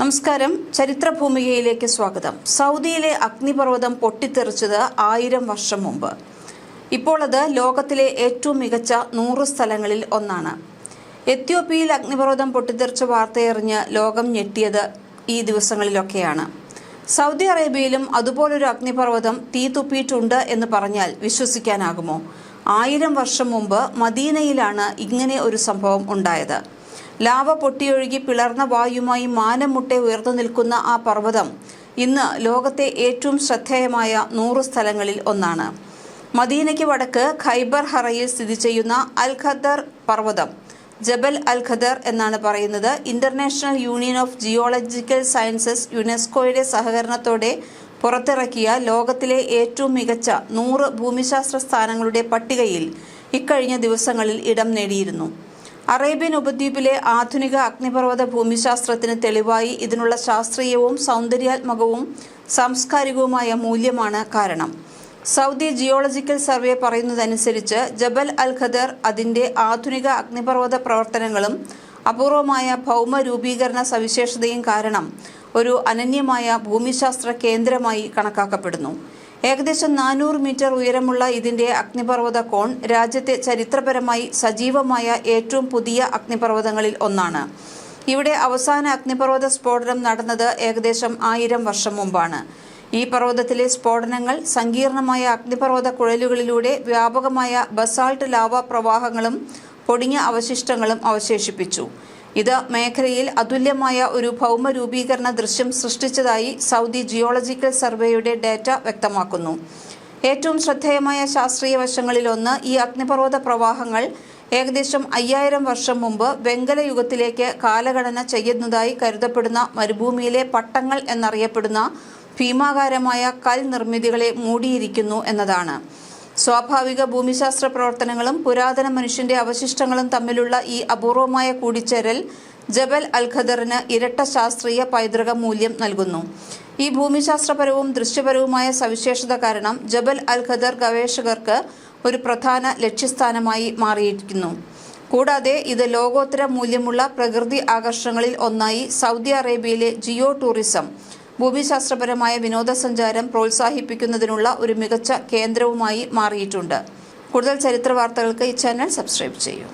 നമസ്കാരം. ചരിത്രഭൂമികയിലേക്ക് സ്വാഗതം. സൗദിയിലെ അഗ്നിപർവതം പൊട്ടിത്തെറിച്ചത് ആയിരം വർഷം മുമ്പ്. ഇപ്പോൾ അത് ലോകത്തിലെ ഏറ്റവും മികച്ച നൂറ് സ്ഥലങ്ങളിൽ ഒന്നാണ്. എത്യോപ്യയിൽ അഗ്നിപർവതം പൊട്ടിത്തെറിച്ച വാർത്തയറിഞ്ഞ് ലോകം ഞെട്ടിയത് ഈ ദിവസങ്ങളിലൊക്കെയാണ്. സൗദി അറേബ്യയിലും അതുപോലൊരു അഗ്നിപർവതം തീ തുപ്പിയിട്ടുണ്ട് എന്ന് പറഞ്ഞാൽ വിശ്വസിക്കാനാകുമോ? ആയിരം വർഷം മുമ്പ് മദീനയിലാണ് ഇങ്ങനെ ഒരു സംഭവം ഉണ്ടായത്. ലാവ പൊട്ടിയൊഴുകി പിളർന്ന വായുമായി മാനം മുട്ടെ ഉയർന്നു നിൽക്കുന്ന ആ പർവതം ഇന്ന് ലോകത്തെ ഏറ്റവും ശ്രദ്ധേയമായ നൂറ് സ്ഥലങ്ങളിൽ ഒന്നാണ്. മദീനയ്ക്ക് വടക്ക് ഖൈബർ ഹറയിൽ സ്ഥിതി ചെയ്യുന്ന അൽ ഖദർ പർവതം. ജബൽ അൽ ഖദർ എന്നാണ് പറയുന്നത്. International union of geological sciences യുനെസ്കോയുടെ സഹകരണത്തോടെ പുറത്തിറക്കിയ ലോകത്തിലെ ഏറ്റവും മികച്ച നൂറ് ഭൂമിശാസ്ത്ര സ്ഥാനങ്ങളുടെ പട്ടികയിൽ ഇക്കഴിഞ്ഞ ദിവസങ്ങളിൽ ഇടം നേടിയിരുന്നു. അറേബ്യൻ ഉപദ്വീപിലെ ആധുനിക അഗ്നിപർവത ഭൂമിശാസ്ത്രത്തിന് തെളിവായി ഇതിനുള്ള ശാസ്ത്രീയവും സൗന്ദര്യാത്മകവും സാംസ്കാരികവുമായ മൂല്യമാണ് കാരണം. സൗദി ജിയോളജിക്കൽ സർവേ പറയുന്നതനുസരിച്ച് ജബൽ അൽ ഖദർ അതിന്റെ ആധുനിക അഗ്നിപർവത പ്രവർത്തനങ്ങളും അപൂർവമായ ഭൗമ രൂപീകരണ സവിശേഷതയും കാരണം ഒരു അനന്യമായ ഭൂമിശാസ്ത്ര കേന്ദ്രമായി കണക്കാക്കപ്പെടുന്നു. ഏകദേശം നാനൂറ് മീറ്റർ ഉയരമുള്ള ഇതിന്റെ അഗ്നിപർവത കോൺ രാജ്യത്തെ ചരിത്രപരമായി സജീവമായ ഏറ്റവും പുതിയ അഗ്നിപർവതങ്ങളിൽ ഒന്നാണ്. ഇവിടെ അവസാന അഗ്നിപർവത സ്ഫോടനം നടന്നത് ഏകദേശം ആയിരം വർഷം മുമ്പാണ്. ഈ പർവതത്തിലെ സ്ഫോടനങ്ങൾ സങ്കീർണമായ അഗ്നിപർവത കുഴലുകളിലൂടെ വ്യാപകമായ ബസാൾട്ട് ലാവ പ്രവാഹങ്ങളും പൊടിഞ്ഞ അവശിഷ്ടങ്ങളും അവശേഷിപ്പിച്ചു. ഇത് മേഖലയിൽ അതുല്യമായ ഒരു ഭൗമ രൂപീകരണ ദൃശ്യം സൃഷ്ടിച്ചതായി സൗദി ജിയോളജിക്കൽ സർവേയുടെ ഡാറ്റ വ്യക്തമാക്കുന്നു. ഏറ്റവും ശ്രദ്ധേയമായ ശാസ്ത്രീയ വശങ്ങളിലൊന്ന് ഈ അഗ്നിപർവത പ്രവാഹങ്ങൾ ഏകദേശം അയ്യായിരം വർഷം മുമ്പ് വെങ്കല യുഗത്തിലേക്ക് കാലഗണന ചെയ്യുന്നതായി കരുതപ്പെടുന്ന മരുഭൂമിയിലെ പട്ടങ്ങൾ എന്നറിയപ്പെടുന്ന ഭീമാകാരമായ കൽ നിർമ്മിതികളെ മൂടിയിരിക്കുന്നു എന്നതാണ്. സ്വാഭാവിക ഭൂമിശാസ്ത്ര പ്രവർത്തനങ്ങളും പുരാതന മനുഷ്യന്റെ അവശിഷ്ടങ്ങളും തമ്മിലുള്ള ഈ അപൂർവമായ കൂടിച്ചേരൽ ജബൽ അൽ ഖദറിന് ഇരട്ട ശാസ്ത്രീയ പൈതൃക മൂല്യം നൽകുന്നു. ഈ ഭൂമിശാസ്ത്രപരവും ദൃശ്യപരവുമായ സവിശേഷത കാരണം ജബൽ അൽ ഖദർ ഗവേഷകർക്ക് ഒരു പ്രധാന ലക്ഷ്യസ്ഥാനമായി മാറിയിരിക്കുന്നു. കൂടാതെ ഇത് ലോകോത്തര മൂല്യമുള്ള പ്രകൃതി ആകർഷണങ്ങളിൽ ഒന്നായി സൗദി അറേബ്യയിലെ ജിയോ ടൂറിസം ഭൂമിശാസ്ത്രപരമായ വിനോദസഞ്ചാരം പ്രോത്സാഹിപ്പിക്കുന്നതിനുള്ള ഒരു മികച്ച കേന്ദ്രവുമായി മാറിയിട്ടുണ്ട്. കൂടുതൽ ചരിത്ര വാർത്തകൾക്ക് ഈ ചാനൽ സബ്സ്ക്രൈബ് ചെയ്യൂ.